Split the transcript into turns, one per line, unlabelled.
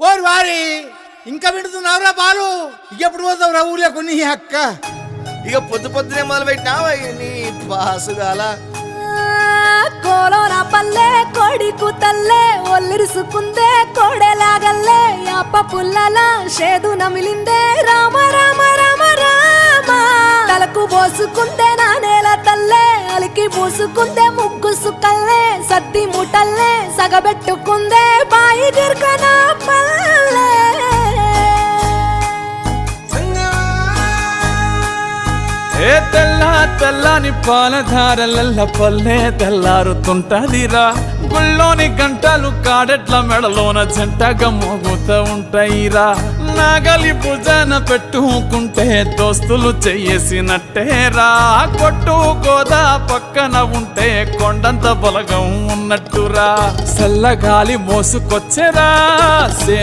ఓరి వారి ఇంకా వింటున్నావురా బాలు? ఎప్పుడు పోతావు రా ఊర్లో కొన్ని అక్క?
ఇక పొద్దు పొద్దునే మొదలు పెట్టినావా నీ బాసుగాల
కోలోన పల్లె కోడి కూతల్లే ఒల్లిరుసుకుందే కోడెలాగల్లే అప్ప పుల్లల షేదు నమిలిందే. రామ రామ రామ రామ. తలకు పోసుకుందే నా నేల తల్లే అలికి పూసుకుందే ముగ్గు సుక్కల్లే సద్ది ముటల్లే సగబెట్టుకుందే
ఏ తెల్ల తెల్లని పాలధారలల్ల పల్లె తెల్లారుతుంటదిరా. గుళ్ళోని గంటలు కాడెట్ల మెడలోన జంటగా మోగుతూ ఉంటాయిరా. నాగలి భుజాన పెట్టుకుంటే దోస్తులు చేసినట్టేరా కొట్టు గోదా పక్కన ఉంటే కొండంత బలగం ఉన్నట్టురా. చల్లగాలి మోసుకొచ్చేరా. సేను